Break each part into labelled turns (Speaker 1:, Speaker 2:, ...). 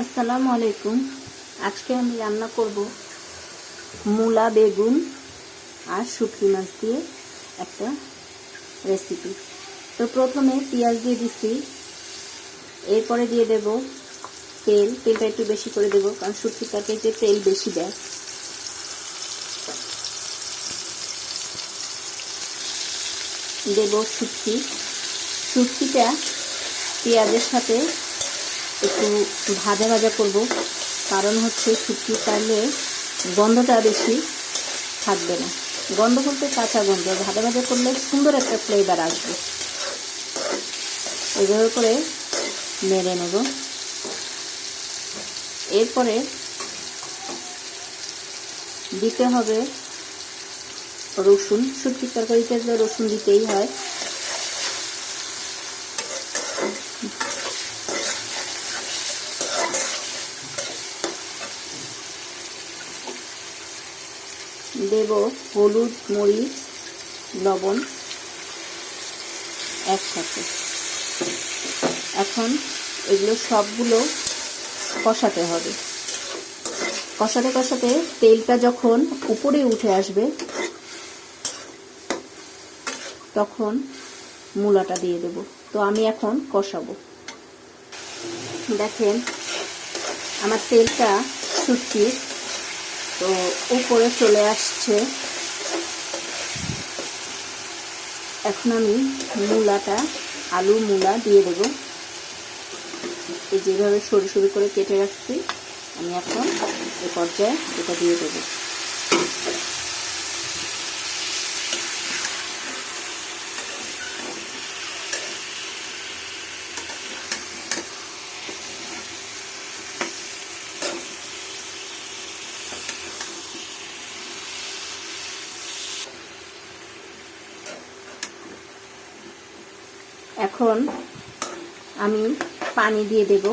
Speaker 1: আসসালামু আলাইকুম। আজকে আমি রান্না করব মূলা বেগুন আর শুটকি মাছ দিয়ে একটা রেসিপি তো প্রথমে পেঁয়াজ দিয়ে দিচ্ছি। এরপরে দিয়ে দেব তেল। তেলটা একটু বেশি করে দেবো, কারণ শুটকি যে তেল বেশি দেয়। দেব শুটকি। শুটকিটা পেঁয়াজের সাথে একটু ভাজা ভাজা করব। কারণ হচ্ছে শুটকি কাটলে গন্ধটা বেশি থাকবে না। গন্ধ বলতে কাঁচা গন্ধ। ভাজা ভাজা করলে সুন্দর একটা ফ্লেভার আসবে। এইভাবে করে নেড়ে নেব। এরপরে দিতে হবে রসুন। শুটকির তরকারিতে রসুন দিতেই হয়। দেব হলুদ, মরিচ, লবণ একসাথে। এখন এগুলো সবগুলো কষাতে হবে। কষাতে কষাতে তেলটা যখন উপরে উঠে আসবে, তখন মূলাটা দিয়ে দেব। তো আমি এখন কষাবো। দেখেন, আমার তেলটা শুটকি তো উপরে চলে আসছে। এখন আমি মূলাটা আলু মূলা দিয়ে দেব। যেভাবে সরু সরু করে কেটে রাখছি, আমি এখন এ পর্যায়ে এটা দিয়ে দেবো। এখন আমি পানি দিয়ে দেব।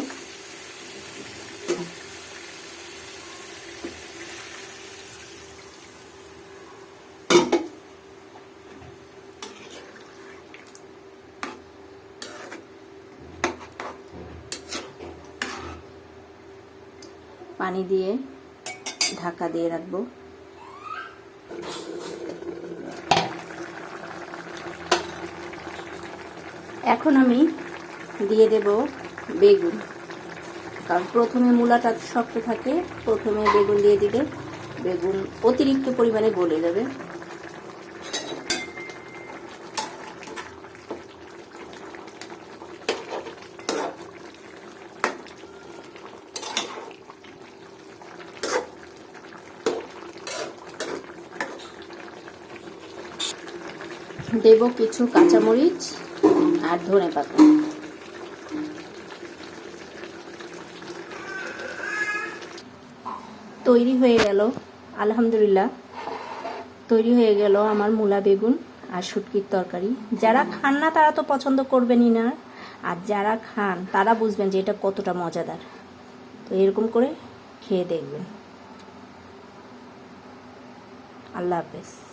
Speaker 1: পানি দিয়ে ঢাকা দিয়ে রাখব। এখন আমি দিয়ে দেব বেগুন। কারণ প্রথমে মূলাটা শক্ত থাকে, প্রথমে বেগুন দিয়ে দিলে বেগুন অতিরিক্ত পরিমাণে গলে যাবে। দেব কিছু কাঁচামরিচ। আর ধনে পাতা তৈরি হয়ে গেল, আলহামদুলিল্লাহ। তৈরি হয়ে গেল আমার মূলা বেগুন আর শুটকির তরকারি। যারা খান না, তারা তো পছন্দ করবেনই না। আর যারা খান, তারা বুঝবেন যে এটা কতটা মজাদার। তো এরকম করে খেয়ে দেখবেন। আল্লাহ হাফেজ।